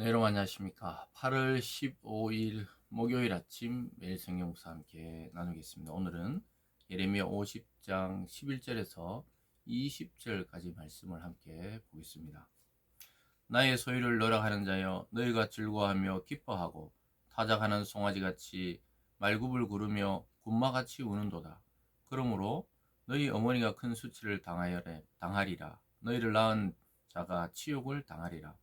네, 여러분 안녕하십니까. 8월 15일 목요일 아침 매일 성경 묵사 함께 나누겠습니다. 오늘은 예레미야 50장 11절에서 20절까지 말씀을 함께 보겠습니다. 나의 소유를 너라 하는 자여 너희가 즐거워하며 기뻐하고 타작하는 송아지같이 말굽을 구르며 군마같이 우는도다. 그러므로 너희 어머니가 큰 수치를 당하여래 당하리라. 너희를 낳은 자가 치욕을 당하리라.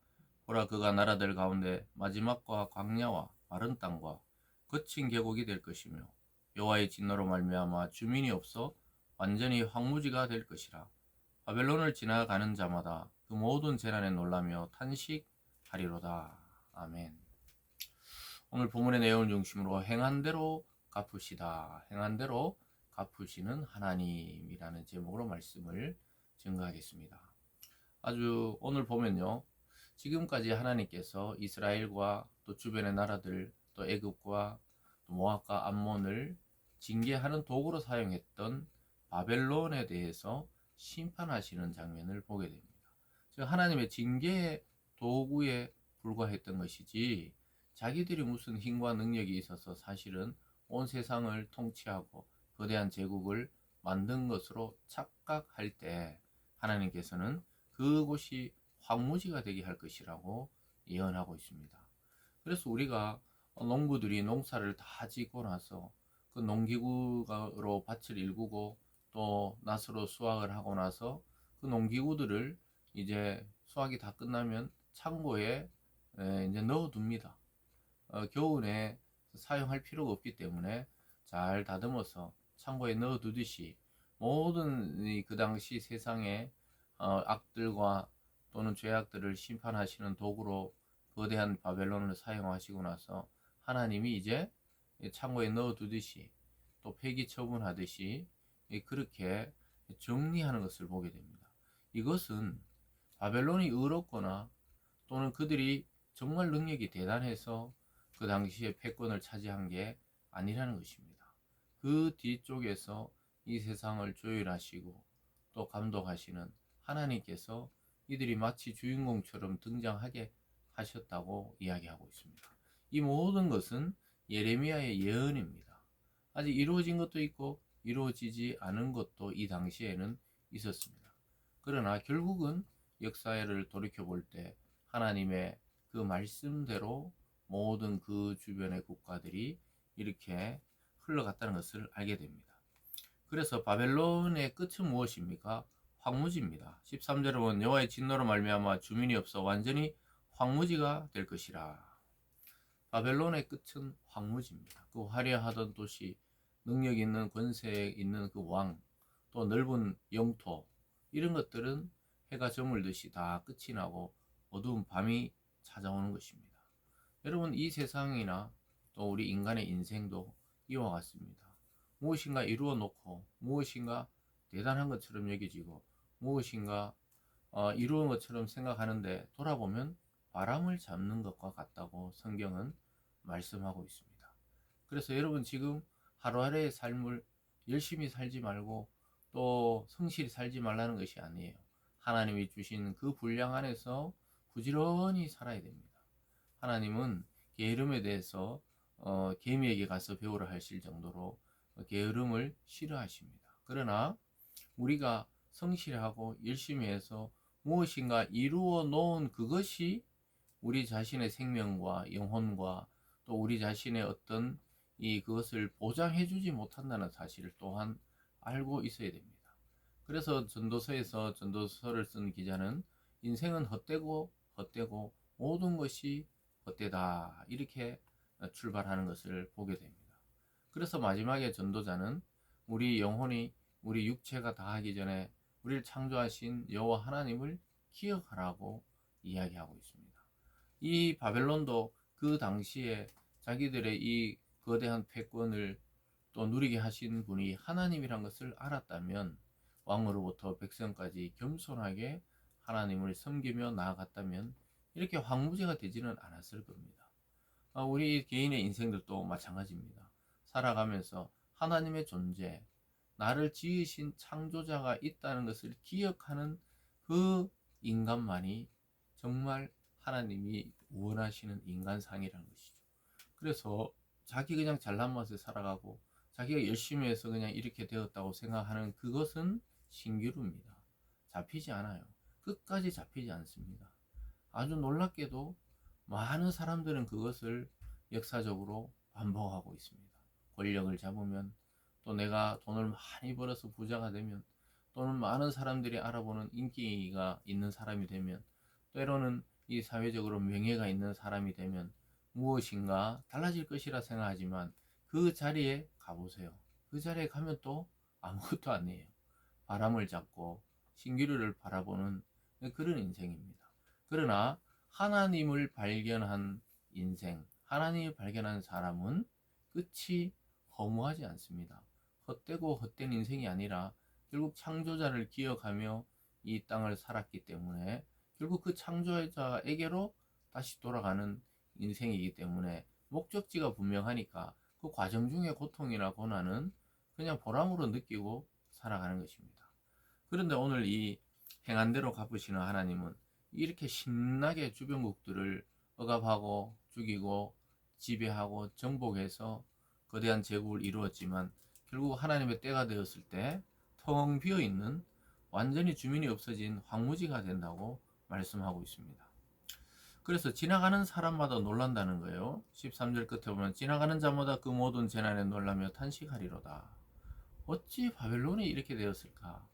보라 그가 나라들 가운데 마지막과 광야와 마른 땅과 거친 계곡이 될 것이며 여호와의 진노로 말미암아 주민이 없어 완전히 황무지가 될 것이라. 바벨론을 지나가는 자마다 그 모든 재난에 놀라며 탄식하리로다. 아멘. 오늘 본문의 내용을 중심으로 행한 대로 갚으시다. 행한 대로 갚으시는 하나님이라는 제목으로 말씀을 증거하겠습니다. 아주 오늘 보면요 지금까지 하나님께서 이스라엘과 또 주변의 나라들 또 애굽과 또 모압과 암몬을 징계하는 도구로 사용했던 바벨론에 대해서 심판하시는 장면을 보게 됩니다. 즉 하나님의 징계의 도구에 불과했던 것이지 자기들이 무슨 힘과 능력이 있어서 사실은 온 세상을 통치하고 거대한 제국을 만든 것으로 착각할 때 하나님께서는 그곳이 황무지가 되게 할 것이라고 예언하고 있습니다. 그래서 우리가 농부들이 농사를 다 짓고 나서 그 농기구로 밭을 일구고 또 낫으로 수확을 하고 나서 그 농기구들을 이제 수확이 다 끝나면 창고에 이제 넣어둡니다. 어, 겨울에 사용할 필요가 없기 때문에 잘 다듬어서 창고에 넣어두듯이 모든 그 당시 세상의 어, 악들과 또는 죄악들을 심판하시는 도구로 거대한 바벨론을 사용하시고 나서 하나님이 이제 창고에 넣어두듯이 또 폐기 처분하듯이 그렇게 정리하는 것을 보게 됩니다. 이것은 바벨론이 의롭거나 또는 그들이 정말 능력이 대단해서 그 당시에 패권을 차지한 게 아니라는 것입니다. 그 뒤쪽에서 이 세상을 조율하시고 또 감독하시는 하나님께서 이들이 마치 주인공처럼 등장하게 하셨다고 이야기하고 있습니다. 이 모든 것은 예레미야의 예언입니다. 아직 이루어진 것도 있고 이루어지지 않은 것도 이 당시에는 있었습니다. 그러나 결국은 역사를 돌이켜 볼 때 하나님의 그 말씀대로 모든 그 주변의 국가들이 이렇게 흘러갔다는 것을 알게 됩니다. 그래서 바벨론의 끝은 무엇입니까? 황무지입니다. 13절에 보면 여호와의 진노로 말미암아 주민이 없어 완전히 황무지가 될 것이라. 바벨론의 끝은 황무지입니다. 그 화려하던 도시, 능력 있는 권세 있는 그 왕, 또 넓은 영토 이런 것들은 해가 저물듯이 다 끝이 나고 어두운 밤이 찾아오는 것입니다. 여러분 이 세상이나 또 우리 인간의 인생도 이와 같습니다. 무엇인가 이루어 놓고 무엇인가 대단한 것처럼 여겨지고 무엇인가 어, 이루은 것처럼 생각하는데 돌아보면 바람을 잡는 것과 같다고 성경은 말씀하고 있습니다. 그래서 여러분 지금 하루하루의 삶을 열심히 살지 말고 또 성실히 살지 말라는 것이 아니에요. 하나님이 주신 그 분량 안에서 부지런히 살아야 됩니다. 하나님은 게으름에 대해서 어, 개미에게 가서 배우라 하실 정도로 게으름을 싫어하십니다. 그러나 우리가 성실하고 열심히 해서 무엇인가 이루어 놓은 그것이 우리 자신의 생명과 영혼과 또 우리 자신의 어떤 이 그것을 보장해 주지 못한다는 사실을 또한 알고 있어야 됩니다. 그래서 전도서에서 전도서를 쓴 기자는 인생은 헛되고 헛되고 모든 것이 헛되다 이렇게 출발하는 것을 보게 됩니다. 그래서 마지막에 전도자는 우리 영혼이 우리 육체가 다 하기 전에 우리를 창조하신 여호와 하나님을 기억하라고 이야기하고 있습니다. 이 바벨론도 그 당시에 자기들의 이 거대한 패권을 또 누리게 하신 분이 하나님이란 것을 알았다면 왕으로부터 백성까지 겸손하게 하나님을 섬기며 나아갔다면 이렇게 황무지가 되지는 않았을 겁니다. 아, 우리 개인의 인생들도 마찬가지입니다. 살아가면서 하나님의 존재, 나를 지으신 창조자가 있다는 것을 기억하는 그 인간만이 정말 하나님이 원하시는 인간상이라는 것이죠. 그래서 자기 그냥 잘난 맛에 살아가고 자기가 열심히 해서 그냥 이렇게 되었다고 생각하는 그것은 신기루입니다. 잡히지 않아요. 끝까지 잡히지 않습니다. 아주 놀랍게도 많은 사람들은 그것을 역사적으로 반복하고 있습니다. 권력을 잡으면 또 내가 돈을 많이 벌어서 부자가 되면 또는 많은 사람들이 알아보는 인기가 있는 사람이 되면 때로는 이 사회적으로 명예가 있는 사람이 되면 무엇인가 달라질 것이라 생각하지만 그 자리에 가보세요. 그 자리에 가면 또 아무것도 아니에요. 바람을 잡고 신기루를 바라보는 그런 인생입니다. 그러나 하나님을 발견한 인생, 하나님을 발견한 사람은 끝이 허무하지 않습니다. 헛되고 헛된 인생이 아니라 결국 창조자를 기억하며 이 땅을 살았기 때문에 결국 그 창조자에게로 다시 돌아가는 인생이기 때문에 목적지가 분명하니까 그 과정 중에 고통이나 고난은 그냥 보람으로 느끼고 살아가는 것입니다. 그런데 오늘 이 행한 대로 갚으시는 하나님은 이렇게 신나게 주변국들을 억압하고 죽이고 지배하고 정복해서 거대한 제국을 이루었지만 결국 하나님의 때가 되었을 때 텅 비어 있는 완전히 주민이 없어진 황무지가 된다고 말씀하고 있습니다. 그래서 지나가는 사람마다 놀란다는 거예요. 13절 끝에 보면 지나가는 자마다 그 모든 재난에 놀라며 탄식하리로다. 어찌 바벨론이 이렇게 되었을까?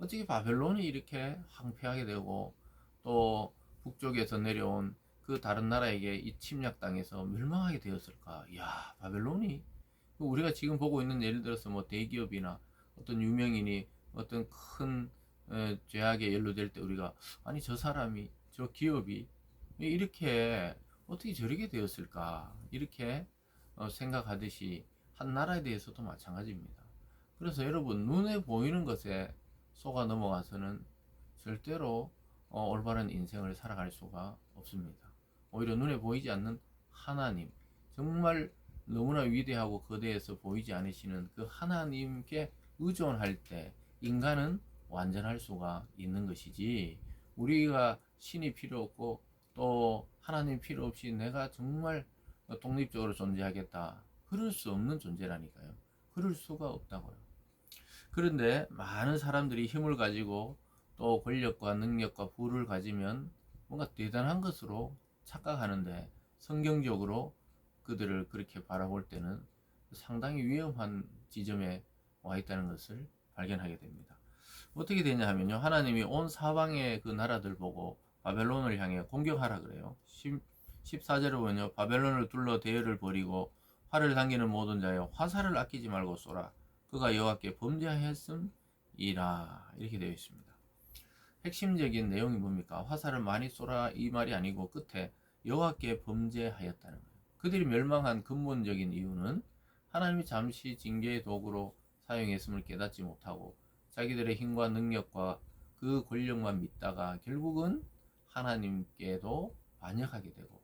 어찌 바벨론이 이렇게 황폐하게 되고 또 북쪽에서 내려온 그 다른 나라에게 이 침략 당해서 멸망하게 되었을까? 야, 바벨론이 우리가 지금 보고 있는 예를 들어서 뭐 대기업이나 어떤 유명인이 어떤 큰 에, 죄악에 연루될 때 우리가 아니 저 사람이 저 기업이 이렇게 어떻게 저렇게 되었을까 이렇게 어, 생각하듯이 한 나라에 대해서도 마찬가지입니다. 그래서 여러분 눈에 보이는 것에 속아 넘어가서는 절대로 어, 올바른 인생을 살아갈 수가 없습니다. 오히려 눈에 보이지 않는 하나님 정말 너무나 위대하고 거대해서 보이지 않으시는 그 하나님께 의존할 때 인간은 완전할 수가 있는 것이지. 우리가 신이 필요 없고 또 하나님 필요 없이 내가 정말 독립적으로 존재하겠다. 그럴 수 없는 존재라니까요. 그럴 수가 없다고요. 그런데 많은 사람들이 힘을 가지고 또 권력과 능력과 부를 가지면 뭔가 대단한 것으로 착각하는데 성경적으로 그들을 그렇게 바라볼 때는 상당히 위험한 지점에 와 있다는 것을 발견하게 됩니다. 어떻게 되냐 하면요. 하나님이 온 사방의 그 나라들 보고 바벨론을 향해 공격하라 그래요. 10, 14절에 보면요. 바벨론을 둘러 대열을 벌이고 활을 당기는 모든 자여 화살을 아끼지 말고 쏘라. 그가 여호와께 범죄하였음이라 이렇게 되어 있습니다. 핵심적인 내용이 뭡니까? 화살을 많이 쏘라 이 말이 아니고 끝에 여호와께 범죄하였다는 거예요. 그들이 멸망한 근본적인 이유는 하나님이 잠시 징계의 도구로 사용했음을 깨닫지 못하고 자기들의 힘과 능력과 그 권력만 믿다가 결국은 하나님께도 반역하게 되고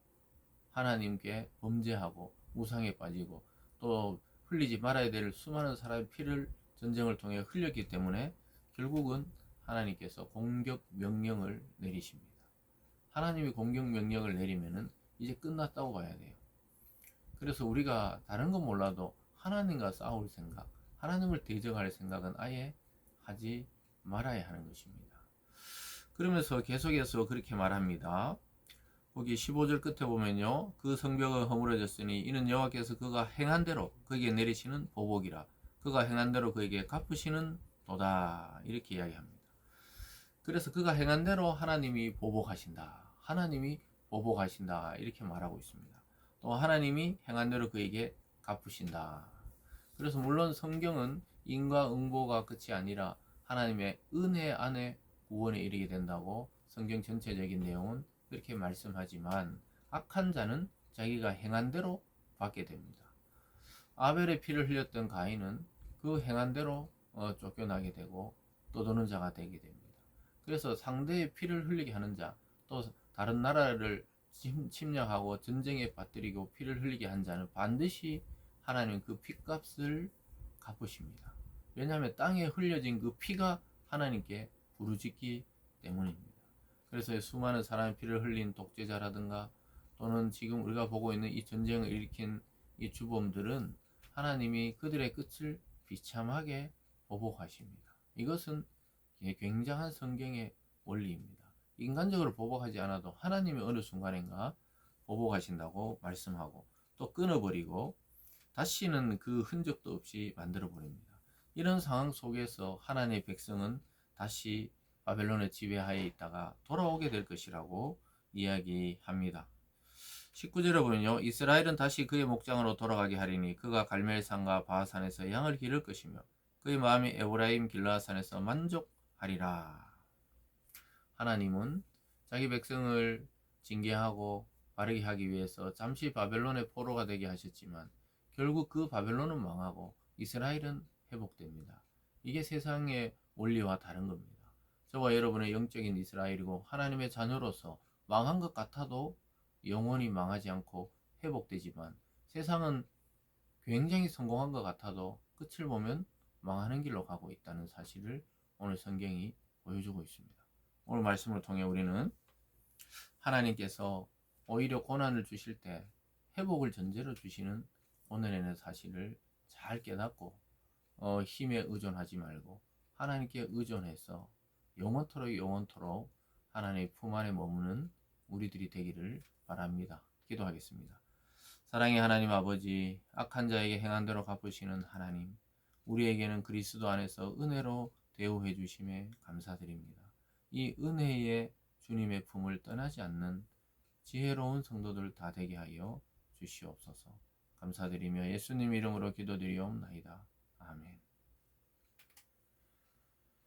하나님께 범죄하고 우상에 빠지고 또 흘리지 말아야 될 수많은 사람의 피를 전쟁을 통해 흘렸기 때문에 결국은 하나님께서 공격 명령을 내리십니다. 하나님이 공격 명령을 내리면은 이제 끝났다고 봐야 돼요. 그래서 우리가 다른 건 몰라도 하나님과 싸울 생각, 하나님을 대적할 생각은 아예 하지 말아야 하는 것입니다. 그러면서 계속해서 그렇게 말합니다. 거기 15절 끝에 보면요. 그 성벽은 허물어졌으니 이는 여호와께서 그가 행한 대로 그에게 내리시는 보복이라. 그가 행한 대로 그에게 갚으시는 도다. 이렇게 이야기합니다. 그래서 그가 행한 대로 하나님이 보복하신다. 하나님이 보복하신다. 이렇게 말하고 있습니다. 또 하나님이 행한 대로 그에게 갚으신다. 그래서 물론 성경은 인과 응보가 끝이 아니라 하나님의 은혜 안에 구원에 이르게 된다고 성경 전체적인 내용은 그렇게 말씀하지만 악한 자는 자기가 행한 대로 받게 됩니다. 아벨의 피를 흘렸던 가인은 그 행한 대로 어, 쫓겨나게 되고 떠도는 자가 되게 됩니다. 그래서 상대의 피를 흘리게 하는 자, 또 다른 나라를 침 략하고 전쟁에 빠뜨리고 피를 흘리게 한 자는 반드시 하나님 그 피값을 갚으십니다. 왜냐하면 땅에 흘려진 그 피가 하나님께 부르짖기 때문입니다. 그래서 수많은 사람의 피를 흘린 독재자라든가 또는 지금 우리가 보고 있는 이 전쟁을 일으킨 이 주범들은 하나님이 그들의 끝을 비참하게 보복하십니다. 이것은 굉장한 성경의 원리입니다. 인간적으로 보복하지 않아도 하나님이 어느 순간인가 보복하신다고 말씀하고 또 끊어버리고 다시는 그 흔적도 없이 만들어 버립니다. 이런 상황 속에서 하나님의 백성은 다시 바벨론의 지배하에 있다가 돌아오게 될 것이라고 이야기합니다. 19절에 보면요. 이스라엘은 다시 그의 목장으로 돌아가게 하리니 그가 갈멜산과 바하산에서 양을 기를 것이며 그의 마음이 에브라임 길라산에서 만족하리라. 하나님은 자기 백성을 징계하고 바르게 하기 위해서 잠시 바벨론의 포로가 되게 하셨지만 결국 그 바벨론은 망하고 이스라엘은 회복됩니다. 이게 세상의 원리와 다른 겁니다. 저와 여러분의 영적인 이스라엘이고 하나님의 자녀로서 망한 것 같아도 영원히 망하지 않고 회복되지만 세상은 굉장히 성공한 것 같아도 끝을 보면 망하는 길로 가고 있다는 사실을 오늘 성경이 보여주고 있습니다. 오늘 말씀을 통해 우리는 하나님께서 오히려 고난을 주실 때 회복을 전제로 주시는 오늘에는 사실을 잘 깨닫고 어, 힘에 의존하지 말고 하나님께 의존해서 영원토록 영원토록 하나님의 품 안에 머무는 우리들이 되기를 바랍니다. 기도하겠습니다. 사랑의 하나님 아버지, 악한 자에게 행한 대로 갚으시는 하나님, 우리에게는 그리스도 안에서 은혜로 대우해 주심에 감사드립니다. 이 은혜의 주님의 품을 떠나지 않는 지혜로운 성도들 다 되게 하여 주시옵소서. 감사드리며 예수님 이름으로 기도드리옵나이다. 아멘.